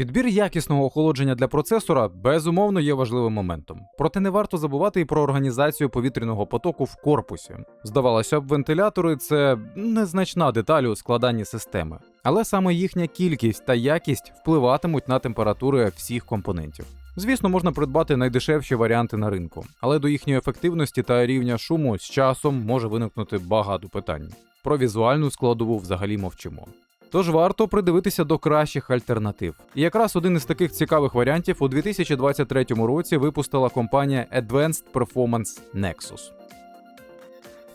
Підбір якісного охолодження для процесора безумовно є важливим моментом. Проте не варто забувати і про організацію повітряного потоку в корпусі. Здавалося б, вентилятори це незначна деталь у складанні системи, але саме їхня кількість та якість впливатимуть на температури всіх компонентів. Звісно, можна придбати найдешевші варіанти на ринку, але до їхньої ефективності та рівня шуму з часом може виникнути багато питань. Про візуальну складову взагалі мовчимо. Тож варто придивитися до кращих альтернатив. І якраз один із таких цікавих варіантів у 2023 році випустила компанія Advanced Performance Nexus.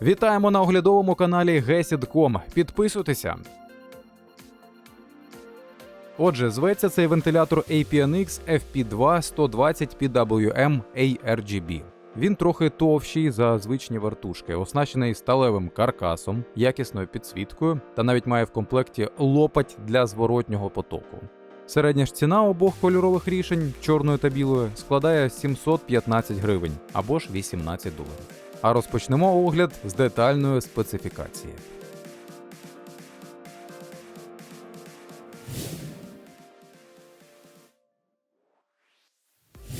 Вітаємо на оглядовому каналі Gesid.com. Підписуйтеся. Отже, зветься цей вентилятор APNX FP2 120 PWM ARGB. Він трохи товщий за звичні вертушки, оснащений сталевим каркасом, якісною підсвіткою та навіть має в комплекті лопать для зворотнього потоку. Середня ж ціна обох кольорових рішень, чорної та білої, складає 715 гривень або ж 18 доларів. А розпочнемо огляд з детальної специфікації.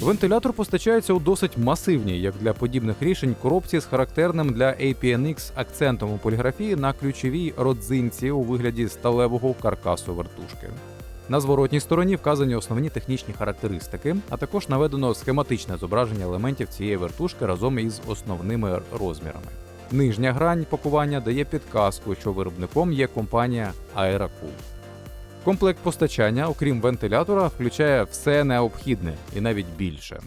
Вентилятор постачається у досить масивній, як для подібних рішень, коробці з характерним для APNX акцентом у поліграфії на ключовій родзинці у вигляді сталевого каркасу вертушки. На зворотній стороні вказані основні технічні характеристики, а також наведено схематичне зображення елементів цієї вертушки разом із основними розмірами. Нижня грань пакування дає підказку, що виробником є компанія Aerocool. Комплект постачання, окрім вентилятора, включає все необхідне і навіть більше.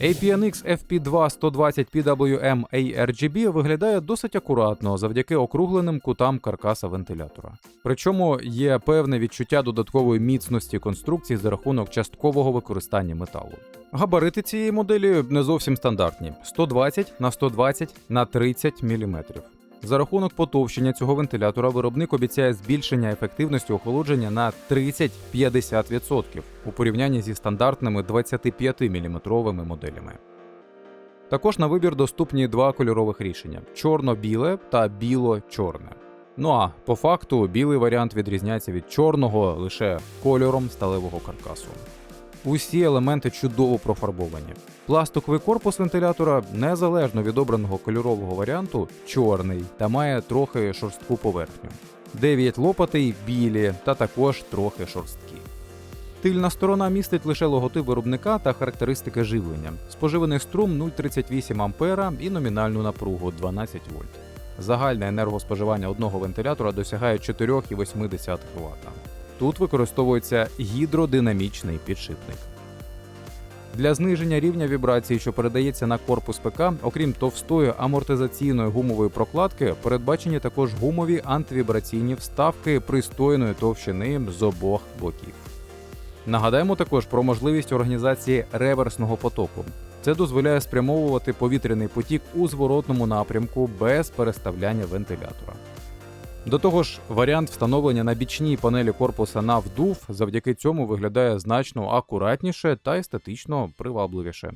APNX FP2 120 PWM ARGB виглядає досить акуратно завдяки округленим кутам каркаса вентилятора. Причому є певне відчуття додаткової міцності конструкції за рахунок часткового використання металу. Габарити цієї моделі не зовсім стандартні: 120 на 120 на 30 мм. За рахунок потовщення цього вентилятора виробник обіцяє збільшення ефективності охолодження на 30-50% у порівнянні зі стандартними 25-мм моделями. Також на вибір доступні два кольорових рішення: чорно-біле та біло-чорне. Ну а по факту білий варіант відрізняється від чорного лише кольором сталевого каркасу. Усі елементи чудово профарбовані. Пластиковий корпус вентилятора, незалежно від обраного кольорового варіанту, чорний та має трохи шорстку поверхню. 9 лопатей білі та також трохи шорсткі. Тильна сторона містить лише логотип виробника та характеристики живлення, споживаний струм 0,38 А і номінальну напругу 12 вольт. Загальне енергоспоживання одного вентилятора досягає 4,8 Вт. Тут використовується гідродинамічний підшипник. Для зниження рівня вібрації, що передається на корпус ПК, окрім товстої амортизаційної гумової прокладки, передбачені також гумові антивібраційні вставки пристойної товщини з обох боків. Нагадаємо також про можливість організації реверсного потоку. Це дозволяє спрямовувати повітряний потік у зворотному напрямку без переставляння вентилятора. До того ж, варіант встановлення на бічній панелі корпуса на вдув завдяки цьому виглядає значно акуратніше та естетично привабливіше.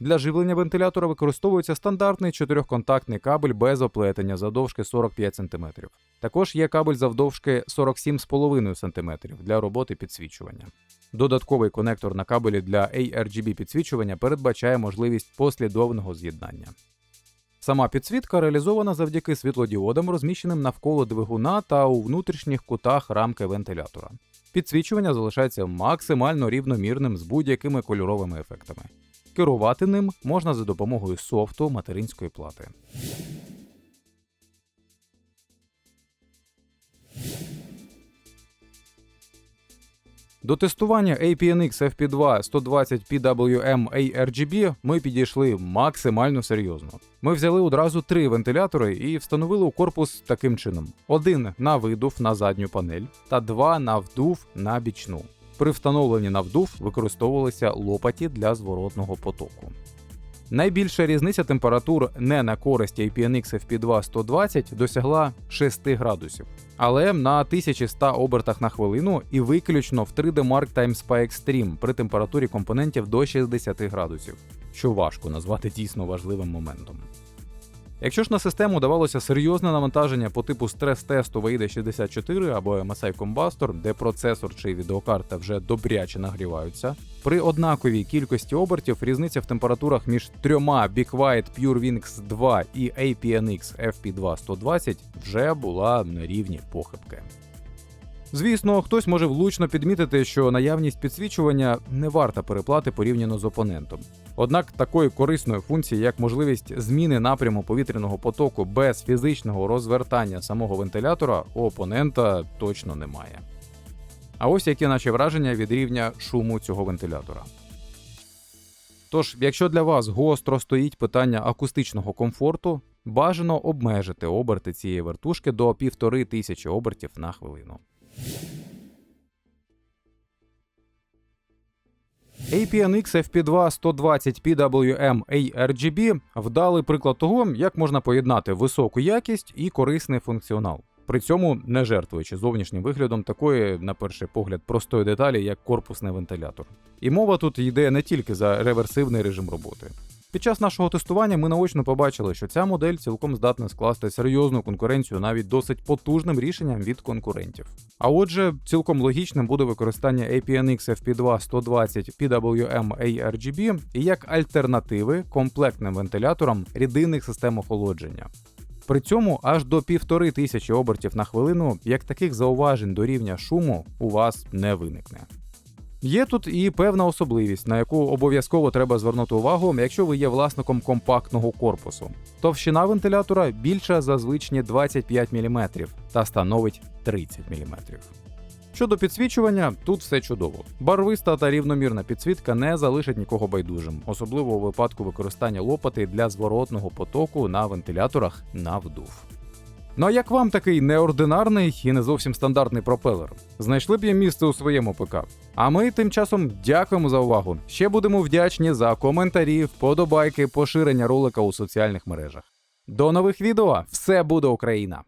Для живлення вентилятора використовується стандартний чотирьохконтактний кабель без оплетення завдовжки 45 см. Також є кабель завдовжки 47,5 см для роботи підсвічування. Додатковий конектор на кабелі для ARGB підсвічування передбачає можливість послідовного з'єднання. Сама підсвітка реалізована завдяки світлодіодам, розміщеним навколо двигуна та у внутрішніх кутах рамки вентилятора. Підсвічування залишається максимально рівномірним з будь-якими кольоровими ефектами. Керувати ним можна за допомогою софту материнської плати. До тестування APNX FP2 120 PWM ARGB ми підійшли максимально серйозно. Ми взяли одразу три вентилятори і встановили у корпус таким чином: один на видув на задню панель та два на вдув на бічну. При встановленні на вдув використовувалися лопаті для зворотного потоку. Найбільша різниця температур не на користь APNX FP2 120 досягла 6 градусів, але на 1100 обертах на хвилину і виключно в 3D Mark Time Spy Extreme при температурі компонентів до 60 градусів, що важко назвати дійсно важливим моментом. Якщо ж на систему давалося серйозне навантаження по типу стрес-тесту VIDA 64 або MSI Combustor, де процесор чи відеокарта вже добряче нагріваються, при однаковій кількості обертів різниця в температурах між трьома Be Quiet PureWinx 2 і APNX FP2 120 вже була на рівні похибки. Звісно, хтось може влучно підмітити, що наявність підсвічування не варта переплати порівняно з опонентом. Однак такої корисної функції, як можливість зміни напряму повітряного потоку без фізичного розвертання самого вентилятора, у опонента точно немає. А ось які наші враження від рівня шуму цього вентилятора. Тож, якщо для вас гостро стоїть питання акустичного комфорту, бажано обмежити оберти цієї вертушки до 1500 обертів на хвилину. APNX FP2 120 PWM ARGB вдалий приклад того, як можна поєднати високу якість і корисний функціонал. При цьому не жертвуючи зовнішнім виглядом такої, на перший погляд, простої деталі, як корпусний вентилятор. І мова тут йде не тільки за реверсивний режим роботи. Під час нашого тестування ми наочно побачили, що ця модель цілком здатна скласти серйозну конкуренцію навіть досить потужним рішенням від конкурентів. А отже, цілком логічним буде використання APNX FP2 120 PWM ARGB як альтернативи комплектним вентиляторам рідинних систем охолодження. При цьому аж до півтори тисячі обертів на хвилину, як таких зауважень до рівня шуму у вас не виникне. Є тут і певна особливість, на яку обов'язково треба звернути увагу, якщо ви є власником компактного корпусу. Товщина вентилятора більша за звичні 25 мм та становить 30 мм. Щодо підсвічування, тут все чудово. Барвиста та рівномірна підсвітка не залишить нікого байдужим, особливо у випадку використання лопати для зворотного потоку на вентиляторах на вдув. Ну а як вам такий неординарний і не зовсім стандартний пропелер? Знайшли б я місце у своєму ПК. А ми тим часом дякуємо за увагу. Ще будемо вдячні за коментарі, вподобайки, поширення ролика у соціальних мережах. До нових відео! Все буде Україна!